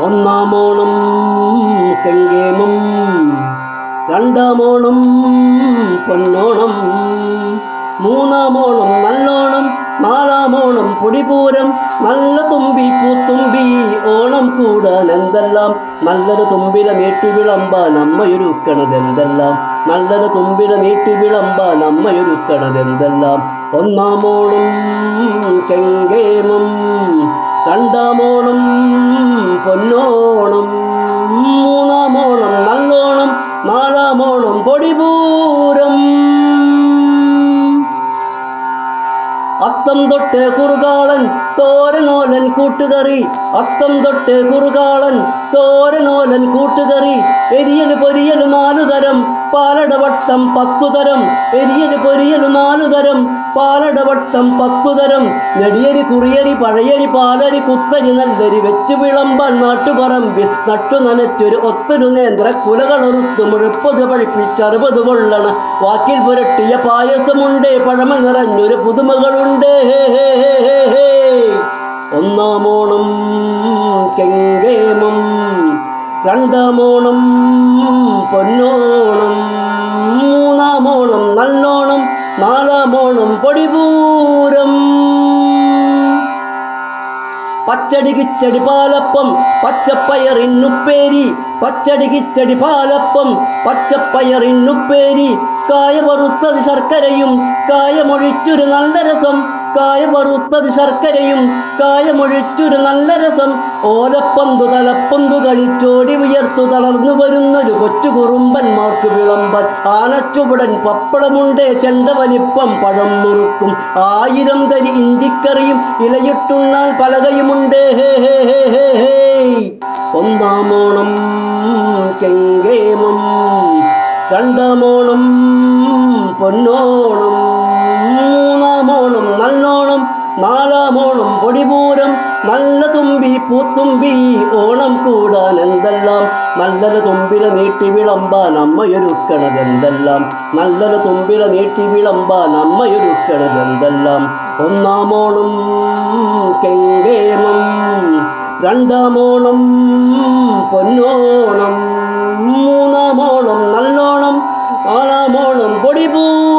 ഒന്നാമോണം കെങ്കേമം രണ്ടാമോണം പൊന്നോണം മൂന്നാമോണം നല്ലോണം നാലാമോണം പൊടിപൂരം നല്ല തുമ്പി പൂത്തുമ്പി ഓണം കൂടാൻ എന്തെല്ലാം? നല്ലൊരു തുമ്പില നീട്ടി വിളമ്പാൻ അമ്മയൊരുക്കണത് എന്തെല്ലാം? നല്ലൊരു തുമ്പില നീട്ടി വിളമ്പാൻ അമ്മയൊരുക്കണത് എന്തെല്ലാം? ഒന്നാം ഒന്നാമോണം കെങ്കേമം രണ്ടാമോണം പൊന്നോണം മൂന്നാമോണം നല്ലോണം നാലാമോണം പൊടിപൂരം. അത്തം തൊട്ട് കുറുകാളൻ തോരനോലൻ കൂട്ടുകറി. അത്തം തൊട്ട് കുറുകാളൻ തോരനോലൻ കൂട്ടുകറി എരിയന് പൊരിയന് നാലു തരം പാലടവട്ടം പത്തു തരം എരിയന് പൊരിയൽ നാലു തരം പാലടവട്ടം പത്തു തരം നെടിയരി കുറിയരി പഴയരി പാലരി കുത്തരി നല്ലരി വെച്ചു വിളമ്പാൻ നാട്ടുപറമ്പിൽ നട്ടു നനച്ചൊരു ഒത്തൊരു നേന്ത്ര കുലകളൊറുത്തു മുഴുപ്പത് പഴിപ്പിച്ചറുപത് കൊള്ളണ വാക്കിൽ പുരട്ടിയ പായസമുണ്ട് പഴമ നിറഞ്ഞൊരു പുതുമകളുണ്ട്. ഒന്നാമോണം കെങ്കേമം രണ്ടാമോണം പൊന്നോണം മൂന്നാമോണം നല്ലോണം നാലാമോണം പൊടിപൂരം. പച്ചടി കിച്ചടി പാലപ്പം പച്ചപ്പയറിന്നുപ്പേരി പച്ചടി കിച്ചടി പാലപ്പം പച്ചപ്പയറിന്നുപ്പേരി കായ വറുത്തത് ശർക്കരയും കായമൊഴിച്ചൊരു നല്ല രസം കായ ശർക്കരയും കായമൊഴിച്ചൊരു നല്ല രസം. ഓലപ്പന്തു തലപ്പന്തു കഴിച്ചോടി ഉയർത്തു തളർന്നു വരുന്നൊരു കൊച്ചു കുറുമ്പന്മാർക്ക് വിളമ്പൻ. ആനച്ചുവടൻ പപ്പടമുണ്ടേ ചെണ്ട വലിപ്പം പഴം മുറുക്കും. ആയിരം തരി ഇഞ്ചിക്കറിയും ഇലയിട്ടുണ്ണാൻ പലകയുമുണ്ട്. ഹേ ഹേ ഹേ ഹേ ഹേ. ഒന്നാമോണം കെങ്കേമം. രണ്ടാമോണം പൊന്നോണം മൂന്നാമോണം നല്ലോണം നാലാമോണം പൊടിപൂരം നല്ല തുമ്പി പൂത്തുമ്പി ഓണം കൂടാൻ എന്തെല്ലാം? നല്ലൊരു തുമ്പില നീട്ടി വിളമ്പാൻ അമ്മയൊരുക്കണതെന്തെല്ലാം നല്ലൊരു തുമ്പില നീട്ടി വിളമ്പാൻ അമ്മയൊരുക്കണതെന്തെല്ലാം ഒന്നാമോണം കെങ്കേമം രണ്ടാമോണം മൂന്നാമോണം നല്ലോണം നാലാമോണം പൊടിപൂരം